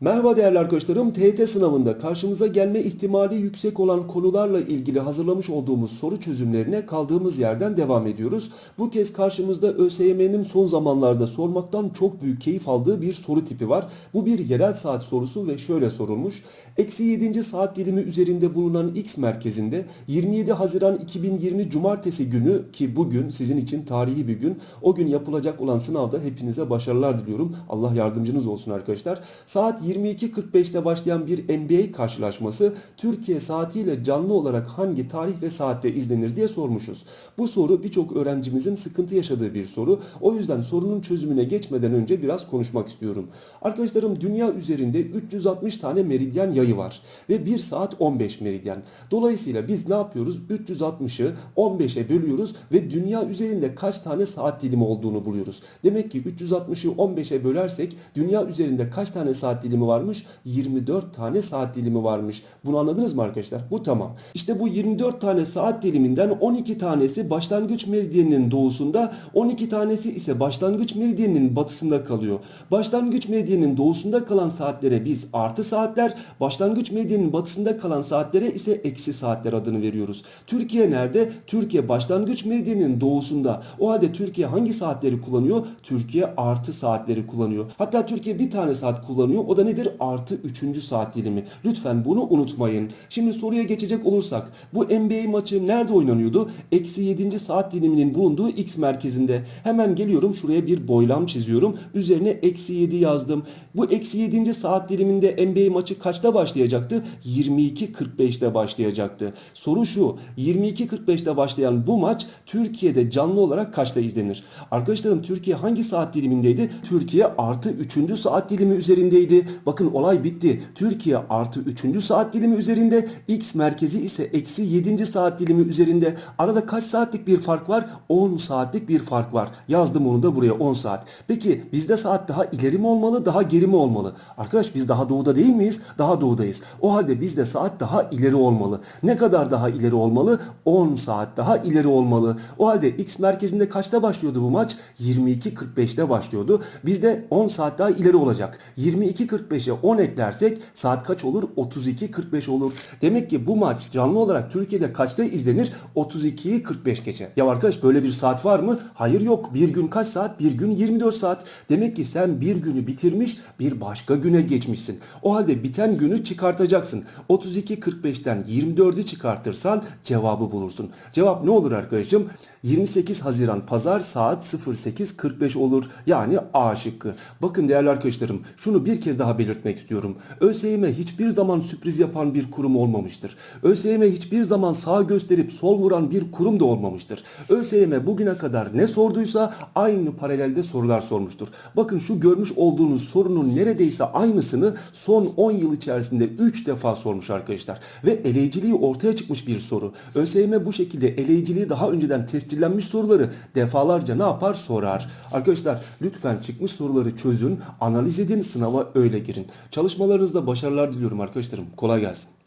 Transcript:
Merhaba değerli arkadaşlarım. TYT sınavında karşımıza gelme ihtimali yüksek olan konularla ilgili hazırlamış olduğumuz soru çözümlerine kaldığımız yerden devam ediyoruz. Bu kez karşımızda ÖSYM'nin son zamanlarda sormaktan çok büyük keyif aldığı bir soru tipi var. Bu bir yerel saat sorusu ve şöyle sorulmuş. Eksi 7. saat dilimi üzerinde bulunan X merkezinde 27 Haziran 2020 Cumartesi günü ki bugün sizin için tarihi bir gün o gün yapılacak olan sınavda hepinize başarılar diliyorum. Allah yardımcınız olsun arkadaşlar. Saat 22.45'te başlayan bir NBA karşılaşması Türkiye saatiyle canlı olarak hangi tarih ve saatte izlenir diye sormuşuz. Bu soru birçok öğrencimizin sıkıntı yaşadığı bir soru. O yüzden sorunun çözümüne geçmeden önce biraz konuşmak istiyorum. Arkadaşlarım dünya üzerinde 360 tane meridyen yayı var ve 1 saat 15 meridyen. Dolayısıyla biz ne yapıyoruz? 360'ı 15'e bölüyoruz ve dünya üzerinde kaç tane saat dilimi olduğunu buluyoruz. Demek ki 360'ı 15'e bölersek dünya üzerinde kaç tane saat dilimi varmış? 24 tane saat dilimi varmış. Bunu anladınız mı arkadaşlar? Bu tamam. İşte bu 24 tane saat diliminden 12 tanesi başlangıç meridyeninin doğusunda, 12 tanesi ise başlangıç meridyeninin batısında kalıyor. Başlangıç meridyeninin doğusunda kalan saatlere biz artı saatler, başlangıç meridyeninin batısında kalan saatlere ise eksi saatler adını veriyoruz. Türkiye nerede? Türkiye başlangıç meridyeninin doğusunda. O halde Türkiye hangi saatleri kullanıyor? Türkiye artı saatleri kullanıyor. Hatta Türkiye bir tane saat kullanıyor. O da nedir? Artı 3. saat dilimi. Lütfen bunu unutmayın. Şimdi soruya geçecek olursak bu NBA maçı nerede oynanıyordu? Eksi 7. saat diliminin bulunduğu X merkezinde. Hemen geliyorum şuraya bir boylam çiziyorum. Üzerine eksi 7 yazdım. Bu eksi 7. saat diliminde NBA maçı kaçta başlayacaktı? 22.45'te başlayacaktı. Soru şu. 22.45'te başlayan bu maç Türkiye'de canlı olarak kaçta izlenir? Arkadaşlarım Türkiye hangi saat dilimindeydi? Türkiye artı 3. saat dilimi üzerindeydi. Bakın olay bitti. Türkiye artı 3. saat dilimi üzerinde. X merkezi ise eksi 7. saat dilimi üzerinde. Arada kaç saatlik bir fark var? 10 saatlik bir fark var. Yazdım onu da buraya 10 saat. Peki bizde saat daha ileri mi olmalı daha geri mi olmalı? Arkadaş biz daha doğuda değil miyiz? Daha doğudayız. O halde bizde saat daha ileri olmalı. Ne kadar daha ileri olmalı? 10 saat daha ileri olmalı. O halde X merkezinde kaçta başlıyordu bu maç? 22.45'te başlıyordu. Bizde 10 saat daha ileri olacak. 22.45'e 10 eklersek saat kaç olur? 32.45 olur. Demek ki bu maç canlı olarak Türkiye'de kaçta izlenir? 32'yi 45 geçe. Ya arkadaş böyle bir saat var mı? Hayır yok. Bir gün kaç saat? Bir gün 24 saat. Demek ki sen bir günü bitirmiş bir başka güne geçmişsin. O halde biten günü çıkartacaksın. 32.45'ten 24'ü çıkartırsan cevabı bulursun. Cevap ne olur arkadaşım? 28 Haziran Pazar saat 08.45 olur. Yani A şıkkı. Bakın değerli arkadaşlarım şunu bir kez daha belirtmek istiyorum. ÖSYM hiçbir zaman sürpriz yapan bir kurum olmamıştır. ÖSYM hiçbir zaman sağ gösterip sol vuran bir kurum da olmamıştır. ÖSYM bugüne kadar ne sorduysa aynı paralelde sorular sormuştur. Bakın şu görmüş olduğunuz sorunun neredeyse aynısını son 10 yıl içerisinde 3 defa sormuş arkadaşlar. Ve eleyiciliği ortaya çıkmış bir soru. ÖSYM bu şekilde eleyiciliği daha önceden tescillenmiş soruları defalarca ne yapar sorar. Arkadaşlar lütfen çıkmış soruları çözün, analiz edin, sınava öyle girin. Çalışmalarınızda başarılar diliyorum arkadaşlarım. Kolay gelsin.